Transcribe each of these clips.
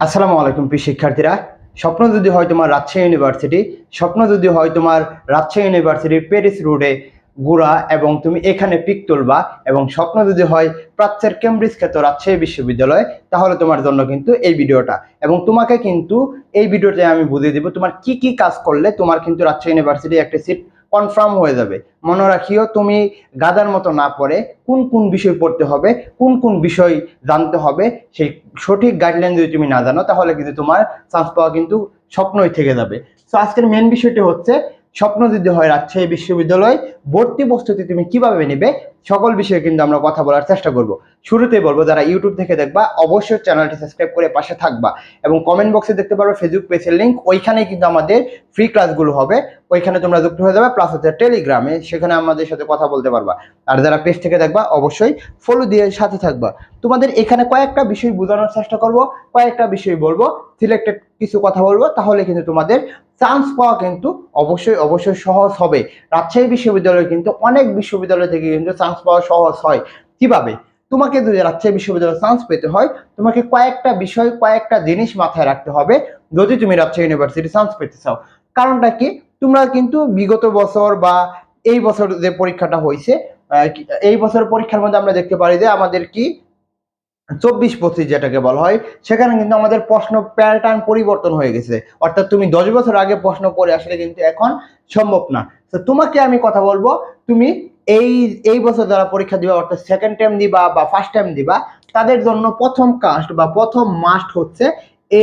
আসসালামু আলাইকুম প্রিয় শিক্ষার্থীরা। স্বপ্ন যদি হয় তোমার রাজশাহী ইউনিভার্সিটি স্বপ্ন যদি হয় তোমার রাজশাহী ইউনিভার্সিটির প্যারিস রোডে ঘোরা এবং তুমি এখানে পিক তুলবা এবং স্বপ্ন যদি হয় প্রাচ্যের কেমব্রিজ খ্যাত রাজশাহী বিশ্ববিদ্যালয়, তাহলে তোমার জন্য কিন্তু এই ভিডিওটা। এবং তোমাকে কিন্তু এই ভিডিওতে আমি বুঝিয়ে দেবো তোমার কি কি কাজ করলে তোমার কিন্তু রাজশাহী ইউনিভার্সিটি একটা সিট কনফার্ম হয়ে যাবে। মনে রাখিও, তুমি গাদার মতো না পড়ে কোন কোন বিষয় পড়তে হবে, কোন কোন বিষয় জানতে হবে, সেই সঠিক গাইডলাইন যদি তুমি না জানো, তাহলে কিন্তু তোমার চান্স পাওয়া কিন্তু স্বপ্নই থেকে যাবে। তো আজকের মেন বিষয়টি হচ্ছে, স্বপ্ন যদি হয় রাজশাহী বিশ্ববিদ্যালয়, ভর্তি প্রস্তুতি তুমি কীভাবে নেবে, সকল বিষয়ে কিন্তু আমরা কথা বলার চেষ্টা করব। শুরুতেই বলব, যারা ইউটিউব থেকে দেখবা, অবশ্যই চ্যানেলটি সাবস্ক্রাইব করে পাশে থাকবা। এবং কমেন্ট বক্সে দেখতে পারবে ফেসবুক পেজের লিঙ্ক ওইখানেই কিন্তু আমাদের ফ্রি ক্লাসগুলো হবে। ওইখানে তোমরা যুক্ত হয়ে যাবে প্লাস হচ্ছে টেলিগ্রামে সেখানে আমাদের সাথে কথা বলতে পারবা। আর যারা পেজ থেকে দেখবা, অবশ্যই ফলো দিয়ে সাথে থাকবা। তোমাদের এখানে কয়েকটা বিষয় বোঝানোর চেষ্টা করব, কয়েকটা বিষয় বলব সিলেক্টেড কিছু কথা বলব, তাহলে কিন্তু তোমাদের চান্স পাওয়া কিন্তু অবশ্যই অবশ্যই সহজ হবে। রাজশাহী বিশ্ববিদ্যালয় কিন্তু অনেক বিশ্ববিদ্যালয় থেকে কিন্তু চান্স পাওয়া সহজ হয়। কীভাবে? তোমাকে যদি রাজশাহী বিশ্ববিদ্যালয়ে চান্স পেতে হয়, তোমাকে কয়েকটা বিষয়, কয়েকটা জিনিস মাথায় রাখতে হবে, যদি তুমি রাজশাহী ইউনিভার্সিটি চান্স পেতে চাও। কারণটা কি? তোমরা কিন্তু বিগত বছর বা এই বছর যে পরীক্ষাটা হয়েছে এই বছর পরীক্ষার মধ্যে আমরা দেখতে পারি যে আমাদের কি চব্বিশ পঁচিশ যেটাকে বলা হয়, সেখানে কিন্তু আমাদের প্রশ্ন প্যাটার্ন পরিবর্তন হয়ে গেছে। অর্থাৎ তুমি দশ বছর আগে প্রশ্ন পড়ে আসলে কিন্তু এখন সম্ভব না। তো তোমাকে আমি কথা বলব, তুমি এই এই বছর যারা পরীক্ষা দিবা, অর্থাৎ সেকেন্ড টাইম দিবা বা ফার্স্ট টাইম দিবা, তাদের জন্য প্রথম কাস্ট বা প্রথম মাস্ট হচ্ছে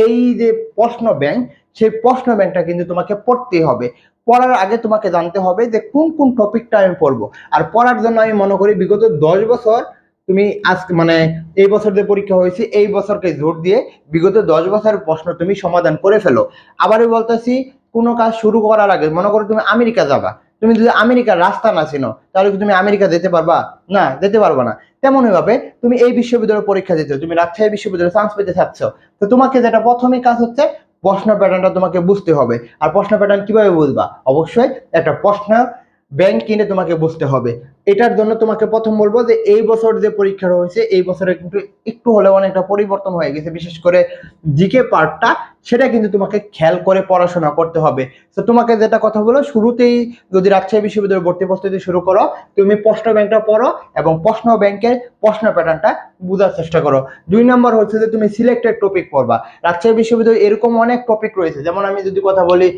এই যে প্রশ্ন ব্যাংক সেই প্রশ্ন ব্যাংকটা কিন্তু তোমাকে পড়তে হবে। পড়ার আগে তোমাকে জানতে হবে যে কোন কোন টপিকটা আমি পড়ব। আর পড়ার জন্য আমি মনে করি বিগত দশ বছর তুমি আজ মানে এই বছর যে পরীক্ষা হয়েছে, এই বছরকে জোর দিয়ে বিগত দশ বছরের প্রশ্ন তুমি সমাধান করে ফেলো। আবারও বলতেছি, কোনো কাজ শুরু করার আগে মনে করো তুমি আমেরিকা যাবা। তুমি যদি আমেরিকার রাস্তা না চিনো, তাহলে কি তুমি আমেরিকা যেতে পারবা? না, যেতে পারবা না। তেমনই ভাবে তুমি এই বিশ্ববিদ্যালয়ের পরীক্ষা দিতে, তুমি রাজশাহী বিশ্ববিদ্যালয়ে চান্স পেতে চাচ্ছ। তো তোমাকে যেটা প্রথমে কাজ হচ্ছে প্রশ্ন প্যাটার্নটা তোমাকে বুঝতে হবে। আর প্রশ্ন প্যাটার্ন কীভাবে বুঝবা? অবশ্যই একটা প্রশ্ন ব্যাংক কিনে তোমাকে বুঝতে হবে। এটার জন্য তোমাকে প্রথম বলব যে এই বছর যে পরীক্ষা হয়েছে এই বছরে কিন্তু একটু হলেও অনেকটা পরিবর্তন হয়ে গেছে। বিশেষ করে জিকে পার্টটা সেটা কিন্তু তোমাকে খেয়াল করে পড়াশোনা করতে হবে। তো তোমাকে যেটা কথা বলো শুরুতেই যদি রাজশাহী বিশ্ববিদ্যালয়ে ভর্তি প্রস্তুতি শুরু করো, তুমি প্রশ্ন ব্যাংকটা পড়ো এবং প্রশ্ন ব্যাংকের প্রশ্ন প্যাটার্নটা বোঝার চেষ্টা করো। দুই নম্বর হচ্ছে যে তুমি সিলেক্টেড টপিক পড়বা। রাজশাহী বিশ্ববিদ্যালয়ে এরকম অনেক টপিক রয়েছে। যেমন আমি যদি কথা বলি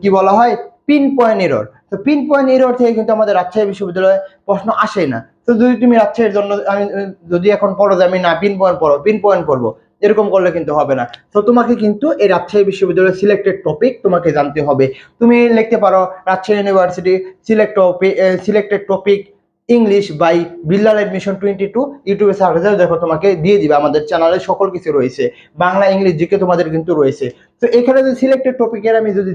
কি বলা হয়? পিন পয়েন্ট এরর তো পিন পয়েন্ট এরর থেকে কিন্তু আমাদের রাজশাহী বিশ্ববিদ্যালয়ে প্রশ্ন আসে না। তো যদি তুমি রাজশাহীর জন্য, আমি, যদি এখন পড়ো যে আমি না পিন পয়েন্ট পড়ো পিন পয়েন্ট পড়ব, এরকম করলে কিন্তু হবে না। তো তোমাকে কিন্তু এই রাজশাহী বিশ্ববিদ্যালয়ের সিলেক্টেড টপিক তোমাকে জানতে হবে। তুমি লিখতে পারো, Rajshahi university select selected topic English by Billal admission twenty two ইউটিউবে সার্চ দেখো তোমাকে দিয়ে দিবে আমাদের চ্যানেলে সকল কিছু রয়েছে। বাংলা ইংলিশ জিকে তোমাদের কিন্তু রয়েছে। তো এখানে যদি সিলেক্টেড টপিকের আমি যদি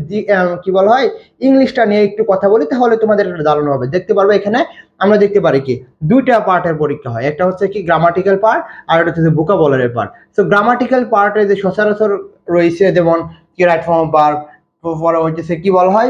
কি বলা হয় ইংলিশটা নিয়ে একটু কথা বলি, তাহলে তোমাদের একটা ধারণা হবে। দেখতে পারবে এখানে, আমরা দেখতে পারি কি, দুইটা পার্টের পরীক্ষা হয়। একটা হচ্ছে কি গ্রামাটিক্যাল পার্ট আর একটা হচ্ছে ভোকাবলারের পার্ট তো গ্রামাটিক্যাল পার্টে যে সচরাচর রয়েছে, যেমন কি রাইট ফর্ম পার্ট পরে হচ্ছে কি বলা হয়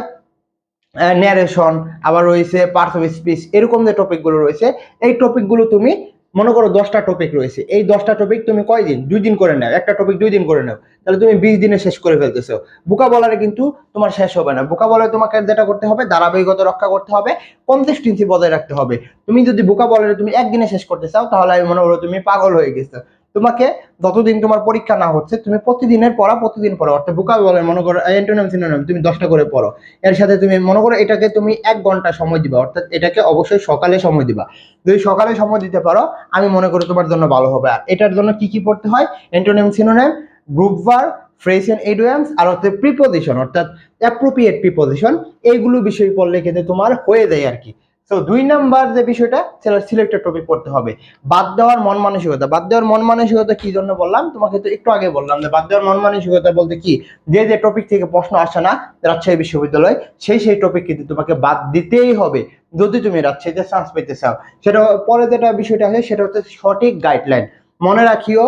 ন্যারেশন আবার রয়েছে পার্টস অফ স্পিচ এরকম যে টপিকগুলো রয়েছে, এই টপিকগুলো তুমি মনে করো দশটা টপিক রয়েছে, এই দশটা টপিক তুমি কয়দিন? দুই দিন করে নাও, একটা টপিক দুই দিন করে নাও, তাহলে তুমি বিশ দিনে শেষ করে ফেলতেছো। বোকা বলারে কিন্তু তোমার শেষ হবে না বোকা বলারে তোমাকে যেটা করতে হবে, ধারাবাহিকতা রক্ষা করতে হবে কনসিস্টেন্সি বজায় রাখতে হবে। তুমি যদি বোকা বলারে তুমি একদিনে শেষ করতে চাও, তাহলে আমি মনে করো তুমি পাগল হয়ে গেছো। তোমাকে যতদিন তোমার পরীক্ষা না হচ্ছে, তুমি প্রতিদিনের পড়া, প্রতিদিন পড়ো। অর্থাৎ বোকা বলে মনে করো অ্যান্টোনিয়াম সিনোনিয়াম তুমি দশটা করে পড়ো। এর সাথে তুমি মনে করো, এটাকে তুমি এক ঘণ্টা সময় দিবা। অর্থাৎ এটাকে অবশ্যই সকালে সময় দিবা। যদি সকালে সময় দিতে পারো, আমি মনে করি তোমার জন্য ভালো হবে। আর এটার জন্য কি কি পড়তে হয়? Antonym synonym group verb phrase and idioms আর হচ্ছে প্রিপোজিশন অর্থাৎ অ্যাপ্রোপ্রিয়েট প্রিপোজিশন এইগুলো বিষয় পড়লে কিন্তু তোমার হয়ে যায় আর কি। তো দুই নাম্বার যে বিষয়টা, সেটা সিলেক্টেড টপিক পড়তে হবে। বাদ দেওয়ার মন মানসিকতা। বাদ দেওয়ার মন মানসিকতা কি জন্য বললাম? তোমাকে তো একটু আগে বললাম যে, বাদ দেওয়ার মন মানসিকতা বলতে কি? যে যে টপিক থেকে প্রশ্ন আসে না রাজশাহী বিশ্ববিদ্যালয়, সেই সেই টপিক কিন্তু তোমাকে বাদ দিতেই হবে। যদি তুমি রাজশাহীতে চান্স পেতে চাও। সেটা পরে যেটা বিষয়টা আছে, সেটা হচ্ছে সঠিক গাইডলাইন মনে রাখিও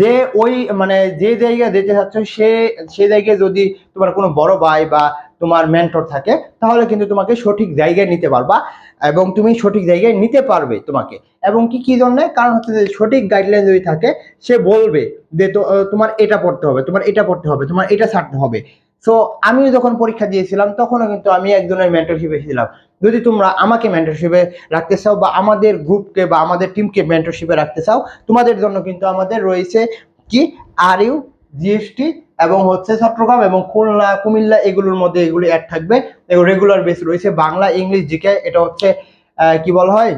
যে, ওই মানে যে জায়গায় যেতে চাচ্ছ, সে সে জায়গায় যদি তোমার কোনো বড় ভাই বা তোমার মেন্টর থাকে, তাহলে কিন্তু তোমাকে সঠিক জায়গায় নিতে পারবা এবং তুমি সঠিক জায়গায় নিতে পারবে তোমাকে। এবং কি কি জন্য? কারণ হচ্ছে যে সঠিক গাইডলাইন যদি থাকে, সে বলবে যে তোমার এটা পড়তে হবে, তোমার এটা পড়তে হবে, তোমার এটা ছাড়তে হবে। সো আমিও যখন পরীক্ষা দিয়েছিলাম, তখনও কিন্তু আমি একজনের মেন্টরশিপে ছিলাম যদি তোমরা আমাকে মেন্টরশিপে রাখতে চাও বা আমাদের গ্রুপকে বা আমাদের টিমকে মেন্টরশিপে রাখতে চাও, তোমাদের জন্য কিন্তু আমাদের রয়েছে কি আর ইউ জিএসটি এবং হচ্ছে চট্টগ্রাম এবং খুলনা, কুমিল্লা এগুলোর মধ্যে এগুলি অ্যাড থাকবে। এগুলো রেগুলার বেস রয়েছে বাংলা, ইংলিশ জিকে এটা হচ্ছে কি বলা হয়?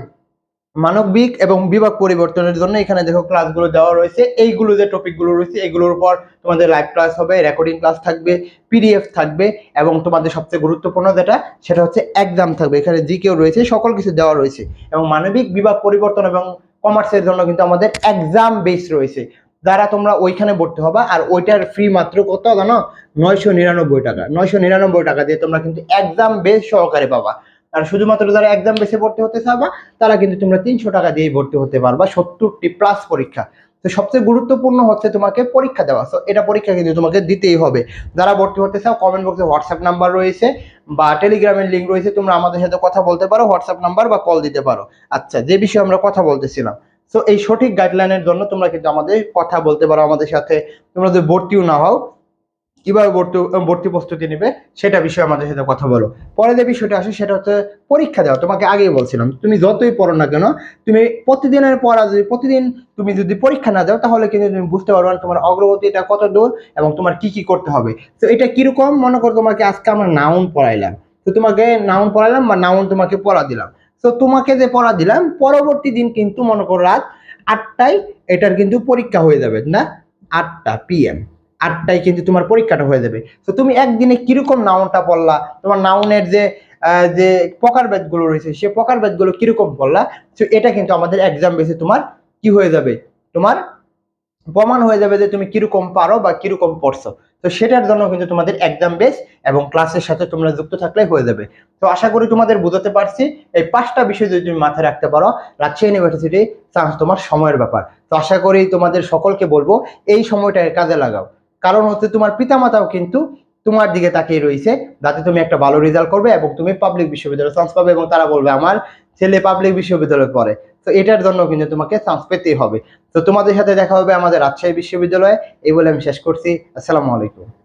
মানবিক এবং বিভাগ পরিবর্তনের জন্য এখানে দেখো ক্লাসগুলো দেওয়া রয়েছে। এইগুলো যে টপিকগুলো রয়েছে, এগুলোর উপর তোমাদের লাইভ ক্লাস হবে রেকর্ডিং ক্লাস থাকবে পিডিএফ থাকবে এবং তোমাদের সবচেয়ে গুরুত্বপূর্ণ যেটা, সেটা হচ্ছে এক্সাম থাকবে। এখানে জিকেও রয়েছে, সকল কিছু দেওয়া রয়েছে। এবং মানবিক বিভাগ পরিবর্তন এবং কমার্সের জন্য কিন্তু আমাদের এক্সাম বেস রয়েছে। যারা তোমরা ওইখানে ভর্তি হবা, আর ওইটার ফি মাত্র কত জানো? নয়শো নিরানব্বই টাকা। নয়শো নিরানব্বই টাকা দিয়ে তোমরা কিন্তু এক্সাম বেস সহকারে পাবা। আর শুধুমাত্র যারা এক্সাম বেসে ভর্তি হতে চাবা, তারা কিন্তু তোমরা তিনশো টাকা দিয়ে ভর্তি হতে পারবা সত্তরটি প্লাস পরীক্ষা। তো সবচেয়ে গুরুত্বপূর্ণ হচ্ছে তোমাকে পরীক্ষা দেওয়া। তো এটা পরীক্ষা কিন্তু তোমাকে দিতেই হবে। যারা ভর্তি হতে চাও কমেন্ট বক্সে হোয়াটসঅ্যাপ নাম্বার রয়েছে, বা টেলিগ্রামের লিঙ্ক রয়েছে, তোমরা আমাদের সাথে কথা বলতে পারো হোয়াটসঅ্যাপ নাম্বার বা কল দিতে পারো। আচ্ছা যে বিষয়ে আমরা কথা বলতেছিলাম তো এই সঠিক গাইডলাইনের জন্য তোমরা কিন্তু আমাদের কথা বলতে পারো আমাদের সাথে। তোমরা যদি ভর্তিও না হও, কীভাবে ভর্তি ভর্তি প্রস্তুতি নেবে, সেটা বিষয়ে আমাদের সাথে কথা বলো। পরে যে বিষয়টা আসে, সেটা হচ্ছে পরীক্ষা দেওয়া। তোমাকে আগেই বলছিলাম, তুমি যতই পড়ো না কেন, তুমি প্রতিদিনের পড়া যদি, প্রতিদিন তুমি যদি পরীক্ষা না দাও, তাহলে কিন্তু তুমি বুঝতে পারবে না তোমার অগ্রগতিটা কত দূর এবং তোমার কি কি করতে হবে। তো এটা কীরকম? মনে করো তোমাকে আজকে আমরা নাউন পড়াইলাম। তো তোমাকে নাউন পড়াইলাম বা নাউন তোমাকে পড়া দিলাম। তো তোমাকে যে পড়া দিলাম, পরবর্তী দিন কিন্তু মনে করো রাত আটটায় এটার কিন্তু পরীক্ষা হয়ে যাবে, না? আটটা পিএম আটটায় কিন্তু তোমার পরীক্ষাটা হয়ে যাবে। তো তুমি একদিনে কীরকম নাউনটা পড়লা? তোমার নাউনের যে যে প্রকারগুলো রয়েছে, সে প্রকারগুলো কীরকম পড়লা? তো এটা কিন্তু আমাদের এক্সাম বেসে তোমার কি হয়ে যাবে? তোমার প্রমাণ হয়ে যাবে যে তুমি কীরকম পারো বা কীরকম পড়ছো। তো সেটার জন্য কিন্তু তোমাদের এক্সাম বেস এবং ক্লাসের সাথে তোমরা যুক্ত থাকলে হয়ে যাবে। তো আশা করি তোমাদের বোঝাতে পারছি। এই পাঁচটা বিষয় যদি তুমি মাথায় রাখতে পারো, রাজশাহী ইউনিভার্সিটি চান্স তোমার সময়ের ব্যাপার। তো আশা করি তোমাদের সকলকে বলব, এই সময়টাকে কাজে লাগাও। কারণ হচ্ছে তোমার পিতামাতাও কিন্তু তোমার দিকে তাকিয়ে রয়েছে, যাতে তুমি একটা ভালো রেজাল্ট করবে এবং তুমি পাবলিক বিশ্ববিদ্যালয়ে চান্স পাবে এবং তারা বলবে, আমার ছেলে পাবলিক বিশ্ববিদ্যালয়ে পড়ে। তো এটার জন্য কিন্তু তোমাকে চান্স পেতেই হবে। তো তোমাদের সাথে দেখা হবে আমাদের রাজশাহী বিশ্ববিদ্যালয়ে। এই বলে আমি শেষ করছি। আসসালামু আলাইকুম।